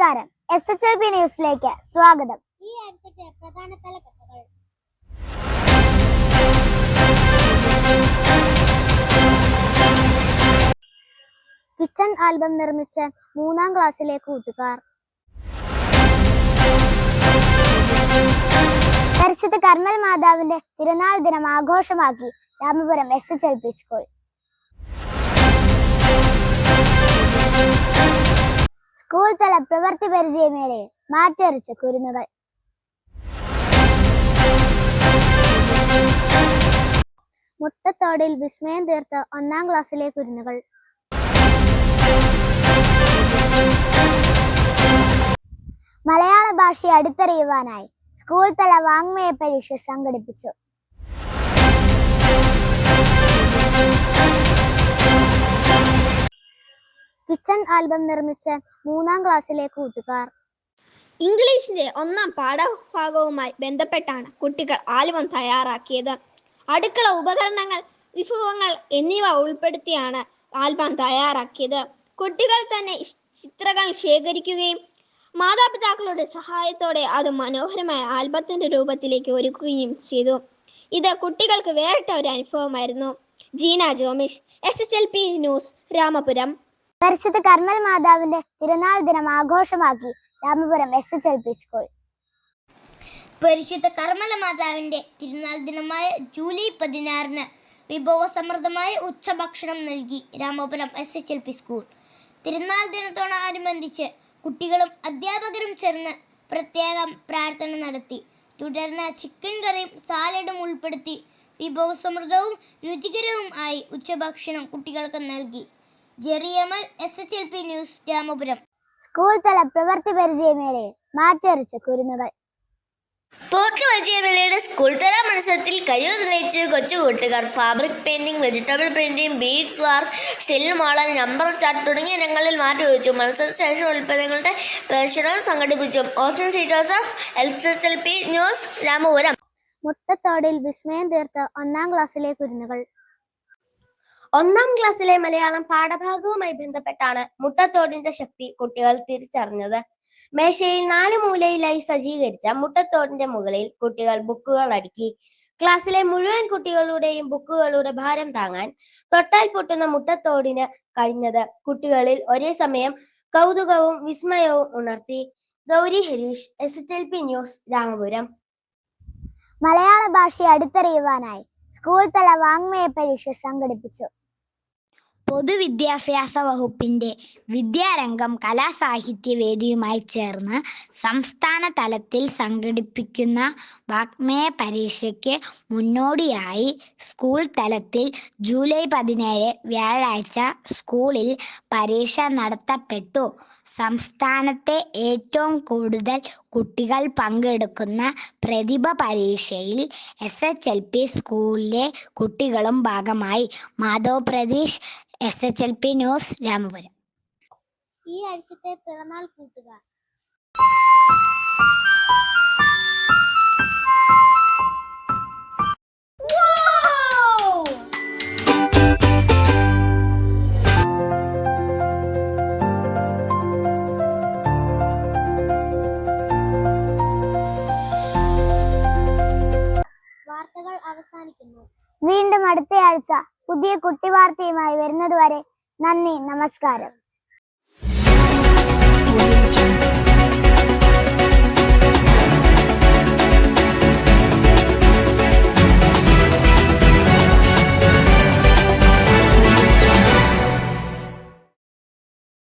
നമസ്കാരം. S H L P ന്യൂസിലേക്ക് സ്വാഗതം. ഈ ആഴ്ചത്തെ പ്രധാന തലക്കെട്ടുകൾ കിച്ചൺ ആൽബം നിർമ്മിച്ച മൂന്നാം ക്ലാസ്സിലെ കൂട്ടുകാർ. പരിശുദ്ധ കർമ്മൽ മാതാവിന്റെ തിരുനാൾ ദിനം ആഘോഷമാക്കി Ramapuram S H L P school school തല പ്രവൃത്തി പരിചയമേളയിൽ മാറ്ററിച്ച കുരുന്നുകൾ. മുട്ടത്തോടിൽ വിസ്മയം തീർത്ത ഒന്നാം ക്ലാസ്സിലെ കുരുന്നുകൾ. മലയാള ഭാഷയെ അടുത്തറിയുവാനായി സ്കൂൾ തല വാങ്മയ പരീക്ഷ സംഘടിപ്പിച്ചു. കിച്ചൺ ആൽബം നിർമ്മിച്ച മൂന്നാം ക്ലാസ്സിലെ കൂട്ടുകാർ. ഇംഗ്ലീഷിന്റെ ഒന്നാം പാഠഭാഗവുമായി ബന്ധപ്പെട്ടാണ് കുട്ടികൾ ആൽബം തയ്യാറാക്കിയത്. അടുക്കള ഉപകരണങ്ങൾ വിഭവങ്ങൾ എന്നിവ ഉൾപ്പെടുത്തിയാണ് ആൽബം തയ്യാറാക്കിയത്. കുട്ടികൾ തന്നെ ചിത്രങ്ങൾ ശേഖരിക്കുകയും മാതാപിതാക്കളുടെ സഹായത്തോടെ അത് മനോഹരമായ ആൽബത്തിന്റെ രൂപത്തിലേക്ക് ഒരുക്കുകയും ചെയ്തു. ഇത് കുട്ടികൾക്ക് വേറിട്ട ഒരു അനുഭവമായിരുന്നു. Jeena Jomish S H L P news Ramapuram. പരിശുദ്ധ കർമ്മൽ മാതാവിന്റെ തിരുനാൾ ദിനം ആഘോഷമാക്കി Ramapuram S H L P school പരിശുദ്ധ കർമ്മല മാതാവിന്റെ തിരുനാൾ ദിനമായ ജൂലൈ പതിനാറിന് വിഭവസമൃദ്ധമായ ഉച്ചഭക്ഷണം നൽകി Ramapuram S H L P school തിരുനാൾ ദിനത്തോടനുബന്ധിച്ച് കുട്ടികളും അധ്യാപകരും ചേർന്ന് പ്രത്യേകം പ്രാർത്ഥന നടത്തി. തുടർന്ന് ചിക്കൻ കറിയും സാലഡും ഉൾപ്പെടുത്തി വിഭവസമൃദ്ധവും രുചികരവും ആയി ഉച്ചഭക്ഷണം കുട്ടികൾക്ക് നൽകി. ജെറിയമൽ S H L P news Ramapuram. School തല പ്രവർത്തി പരിചയമേളയിൽ മാറ്ററിച്ച കുരുന്നുകൾ. പോക്ക് വിജയമേളയുടെ സ്കൂൾ തല മത്സരത്തിൽ കഴിവ് തെളിയിച്ച് കൊച്ചു കൂട്ടുകാർ fabric painting vegetable painting beads work still model number chart തുടങ്ങിയ ഇനങ്ങളിൽ മാറ്റി വെച്ചു മത്സരശേഷം ഉൽപ്പന്നങ്ങളുടെ പ്രദർശനവും സംഘടിപ്പിച്ചു. Austin C Joseph L S L P news Ramapuram. മുട്ടത്തോടിൽ വിസ്മയം തീർത്ത ഒന്നാം ക്ലാസ്സിലെ കുരുന്നുകൾ. ഒന്നാം ക്ലാസ്സിലെ മലയാളം പാഠഭാഗവുമായി ബന്ധപ്പെട്ടാണ് മുട്ടത്തോടിന്റെ ശക്തി കുട്ടികൾ തിരിച്ചറിഞ്ഞത്. മേശയിൽ നാല് മൂലയിലായി സജ്ജീകരിച്ച മുട്ടത്തോടിന്റെ മുകളിൽ കുട്ടികൾ ബുക്കുകൾ അടുക്കി. ക്ലാസ്സിലെ മുഴുവൻ കുട്ടികളുടെയും ബുക്കുകളുടെ ഭാരം താങ്ങാൻ തൊട്ടാൽ പൊട്ടുന്ന മുട്ടത്തോടിന് കഴിഞ്ഞത് കുട്ടികളിൽ ഒരേ സമയം കൗതുകവും വിസ്മയവും ഉണർത്തി. Gauri Harish S H L P news Ramapuram. മലയാള ഭാഷയെ അടുത്തറിയുവാനായി സ്കൂൾ തല വാങ്മയ പരീക്ഷ സംഘടിപ്പിച്ചു. പൊതുവിദ്യാഭ്യാസ വകുപ്പിന്റെ വിദ്യാരംഗം കലാസാഹിത്യവേദിയുമായി ചേർന്ന് സംസ്ഥാന തലത്തിൽ സംഘടിപ്പിക്കുന്ന വാഗ്മയ പരീക്ഷയ്ക്ക് മുന്നോടിയായി സ്കൂൾ തലത്തിൽ ജൂലൈ പതിനേഴ് വ്യാഴാഴ്ച സ്കൂളിൽ പരീക്ഷ നടത്തപ്പെട്ടു. സംസ്ഥാനത്തെ ഏറ്റവും കൂടുതൽ കുട്ടികൾ പങ്കെടുക്കുന്ന പ്രതിഭ പരീക്ഷയിൽ എസ് എച്ച് എൽ പി സ്കൂളിലെ കുട്ടികളും ഭാഗമായി. Madhav Pratheesh S H L P news Ramapuram. ഈ ആഴ്ചത്തെ പിറന്നാൾ കൂട്ടുകാർ വീണ്ടും അടുത്തയാഴ്ച പുതിയ കുട്ടിവാർത്തയുമായി വരുന്നതുവരെ നന്ദി നമസ്കാരം.